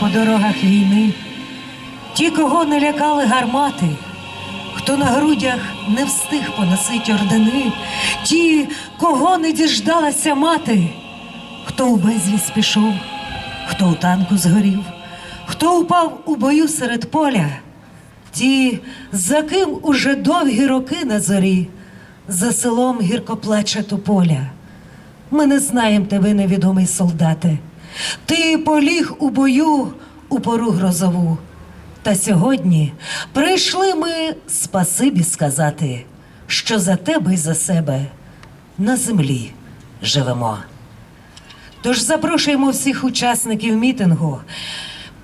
по дорогах війни, ті, кого не лякали гармати, хто на грудях не встиг поносить ордени, ті, кого не діждалася мати, хто у безвість пішов, хто у танку згорів, хто упав у бою серед поля, ті, за ким уже довгі роки на зорі, за селом гірко плаче тополя. Ми не знаємо тебе, невідомий солдате. Ти поліг у бою у пору грозову. Та сьогодні прийшли ми спасибі сказати, що за тебе і за себе на землі живемо. Тож запрошуємо всіх учасників мітингу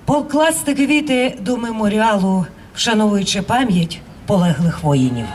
покласти квіти до меморіалу, вшановуючи пам'ять полеглих воїнів.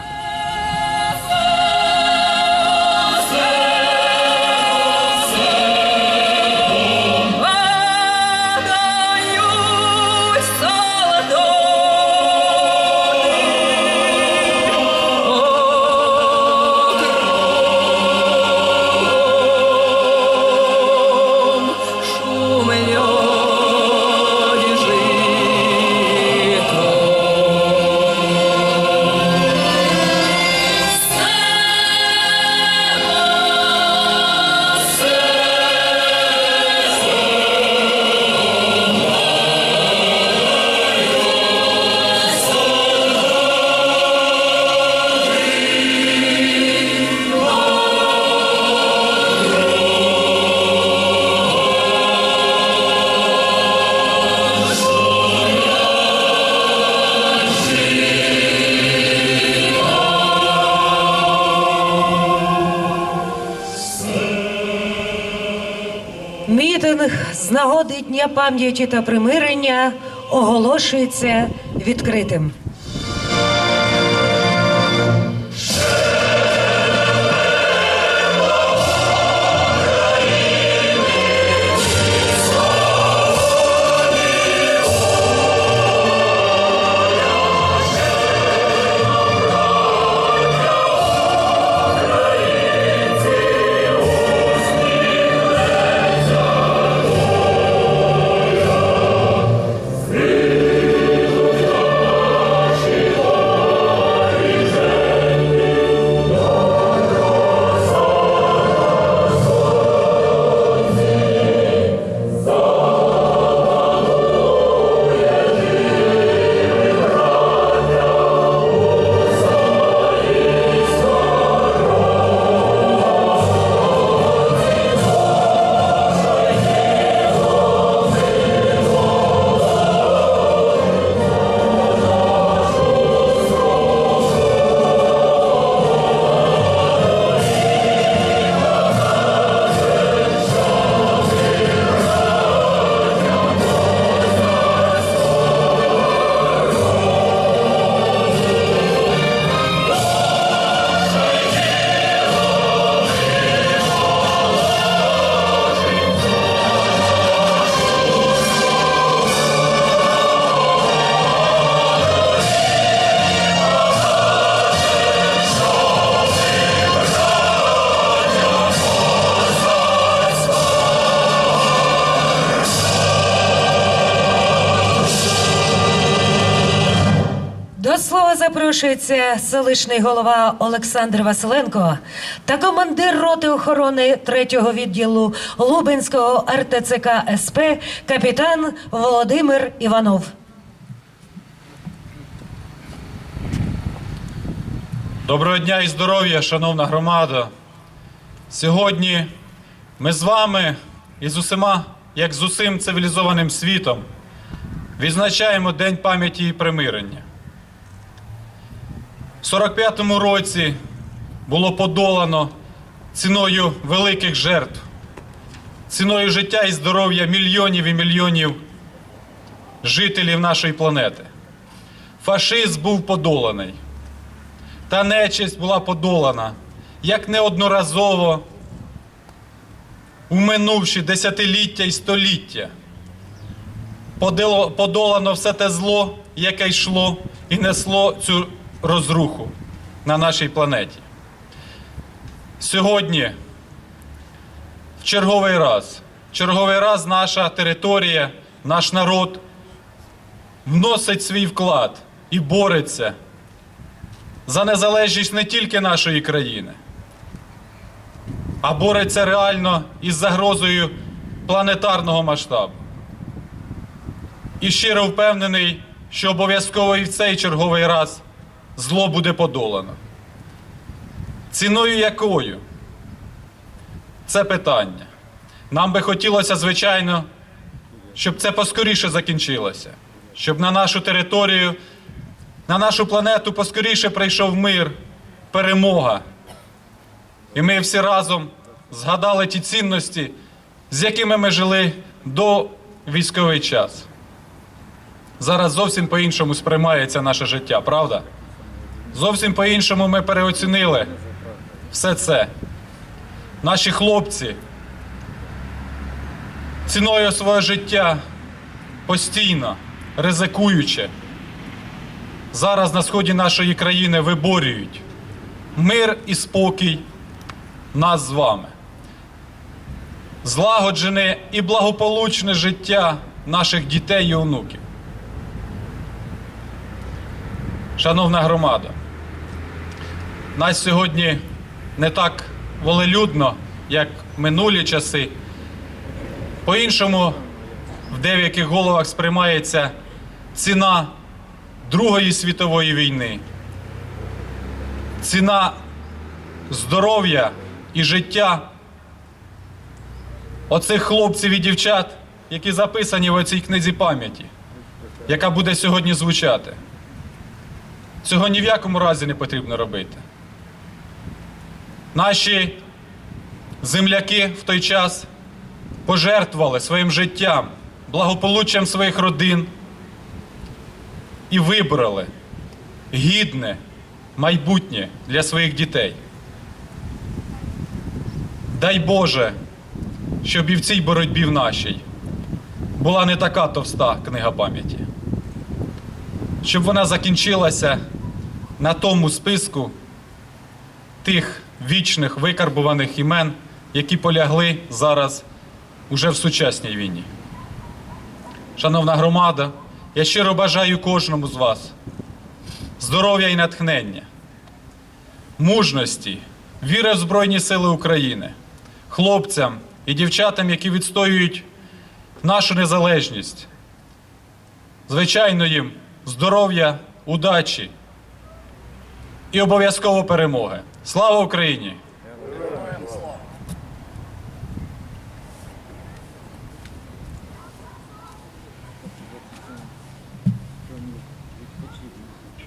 Мітинг з нагоди Дня пам'яті та примирення оголошується відкритим. Запрошується селищний голова Олександр Василенко та командир роти охорони третього відділу Лубенського РТЦК СП капітан Володимир Іванов. Доброго дня і здоров'я, шановна громада. Сьогодні ми з вами і з усіма, як з усім цивілізованим світом, відзначаємо День пам'яті і примирення. В 45-му році було подолано ціною великих жертв, ціною життя і здоров'я мільйонів і мільйонів жителів нашої планети. Фашизм був подоланий та нечисть була подолана, як неодноразово у минувші десятиліття і століття. Подолано все те зло, яке йшло і несло цю розруху на нашій планеті. Сьогодні, в черговий раз, черговий раз наша територія наш народ вносить свій вклад і бореться за незалежність не тільки нашої країни, а бореться реально із загрозою планетарного масштабу. І щиро впевнений, що обов'язково і в цей черговий раз зло буде подолано. Ціною якою? Це питання. Нам би хотілося, звичайно, щоб це поскоріше закінчилося, щоб на нашу територію, на нашу планету поскоріше прийшов мир, перемога. І ми всі разом згадали ті цінності, з якими ми жили до військовий час. Зараз зовсім по-іншому сприймається наше життя, правда? Зовсім по-іншому ми переоцінили все це. Наші хлопці ціною свого життя постійно, ризикуючи, зараз на сході нашої країни виборюють мир і спокій нас з вами. Злагоджене і благополучне життя наших дітей і онуків. Шановна громада, нас сьогодні не так волелюдно, як минулі часи. По-іншому в деяких головах сприймається ціна Другої світової війни, ціна здоров'я і життя оцих хлопців і дівчат, які записані в оцій книзі пам'яті, яка буде сьогодні звучати. Цього ні в якому разі не потрібно робити. Наші земляки в той час пожертвували своїм життям, благополуччям своїх родин і вибрали гідне майбутнє для своїх дітей. Дай Боже, щоб і в цій боротьбі в нашій була не така товста книга пам'яті, щоб вона закінчилася на тому списку тих вічних викарбуваних імен, які полягли зараз уже в сучасній війні. Шановна громада, я щиро бажаю кожному з вас здоров'я і натхнення, мужності, віри в Збройні Сили України, хлопцям і дівчатам, які відстоюють нашу незалежність. Звичайно, їм здоров'я, удачі і обов'язково перемоги. Слава Україні!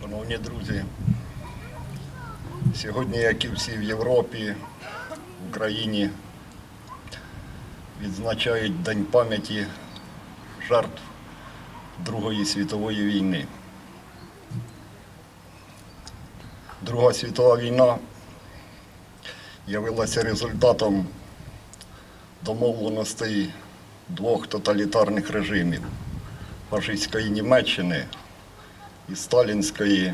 Шановні друзі, сьогодні, як і всі в Європі, в Україні, відзначають День пам'яті жертв Другої світової війни. Друга світова війна явилася результатом домовленостей двох тоталітарних режимів фашистської Німеччини і сталінської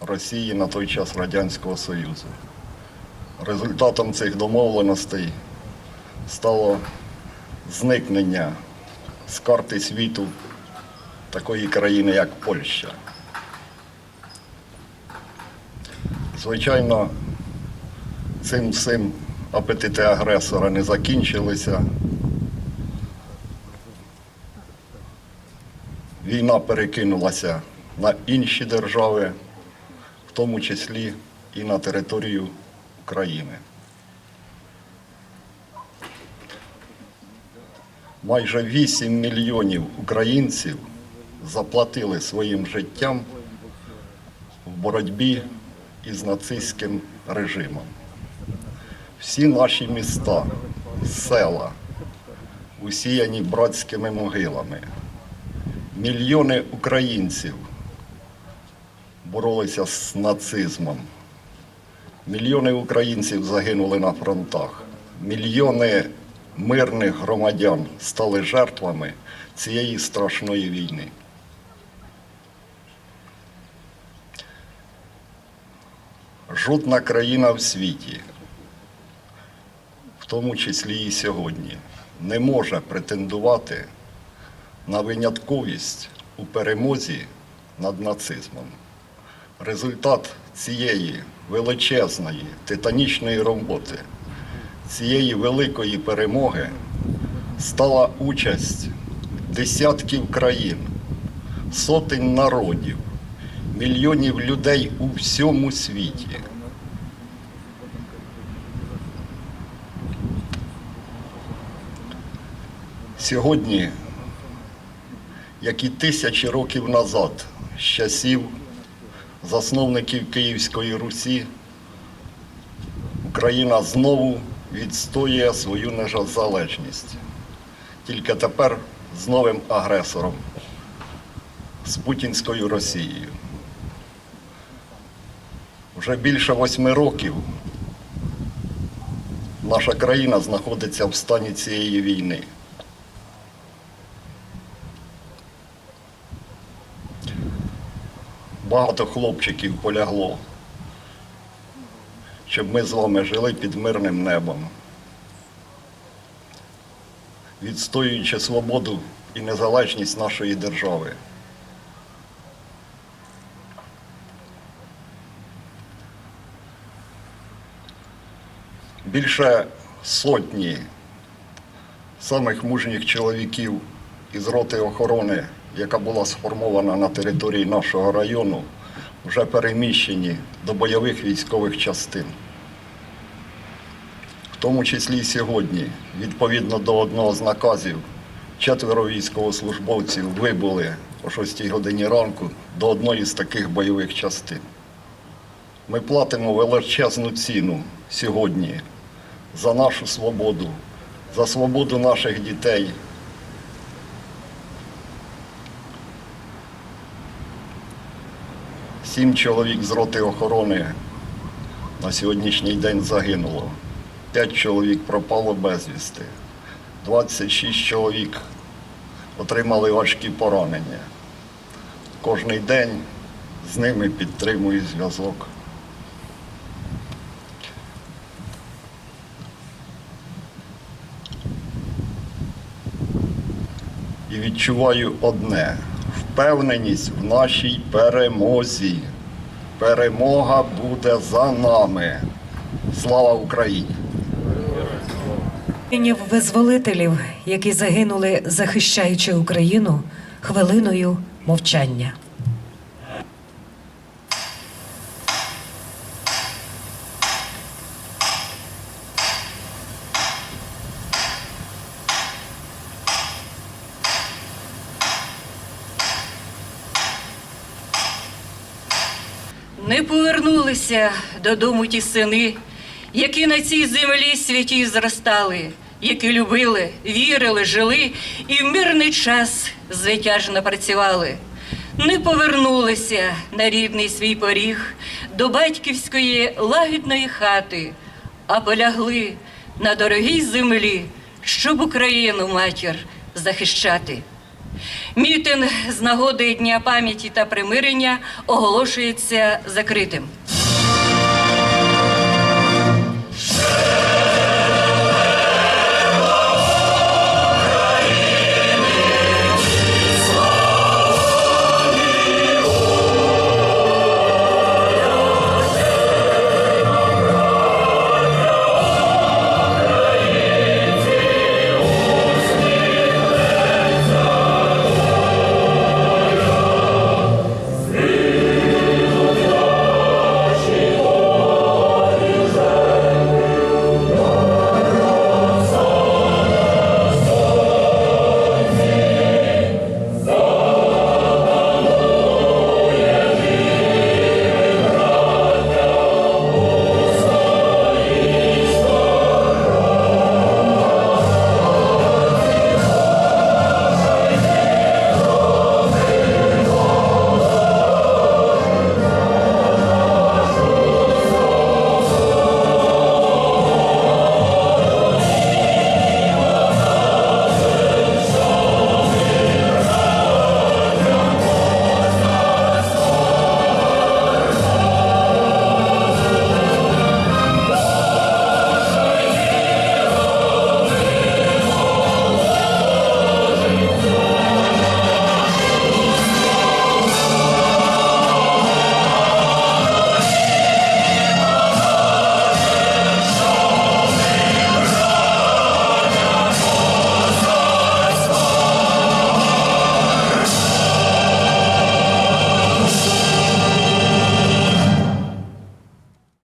Росії на той час Радянського Союзу. Результатом цих домовленостей стало зникнення з карти світу такої країни, як Польща. Звичайно, цим всім апетити агресора не закінчилися. Війна перекинулася на інші держави, в тому числі і на територію України. Майже 8 мільйонів українців заплатили своїм життям в боротьбі із нацистським режимом. Всі наші міста, села усіяні братськими могилами. Мільйони українців боролися з нацизмом. Мільйони українців загинули на фронтах. Мільйони мирних громадян стали жертвами цієї страшної війни. Жодна країна в світі, тому числі і сьогодні, не може претендувати на винятковість у перемозі над нацизмом. Результат цієї величезної титанічної роботи, цієї великої перемоги стала участь десятків країн, сотень народів, мільйонів людей у всьому світі. Сьогодні, як і тисячі років назад, з часів засновників Київської Русі, Україна знову відстоює свою незалежність. Тільки тепер з новим агресором, з путінською Росією. Вже більше восьми років наша країна знаходиться в стані цієї війни. Багато хлопчиків полягло, щоб ми з вами жили під мирним небом, відстоюючи свободу і незалежність нашої держави. Більше сотні самих мужніх чоловіків із роти охорони, яка була сформована на території нашого району, вже переміщені до бойових військових частин. В тому числі і сьогодні, відповідно до одного з наказів, четверо військовослужбовців вибули о 6 годині ранку до одної з таких бойових частин. Ми платимо величезну ціну сьогодні за нашу свободу, за свободу наших дітей. Сім чоловік з роти охорони на сьогоднішній день загинуло. П'ять чоловік пропало безвісти. 26 чоловік отримали важкі поранення. Кожний день з ними підтримую зв'язок. і відчуваю одне впевненість в нашій перемозі. Перемога буде за нами. Слава Україні! Визволителів, які загинули, захищаючи Україну, хвилиною мовчання. Не повернулися додому ті сини, які на цій землі святі зростали, які любили, вірили, жили і в мирний час звитяжно працювали. Не повернулися на рідний свій поріг до батьківської лагідної хати, а полягли на дорогій землі, щоб Україну матір захищати. Мітинг з нагоди Дня пам'яті та примирення оголошується закритим.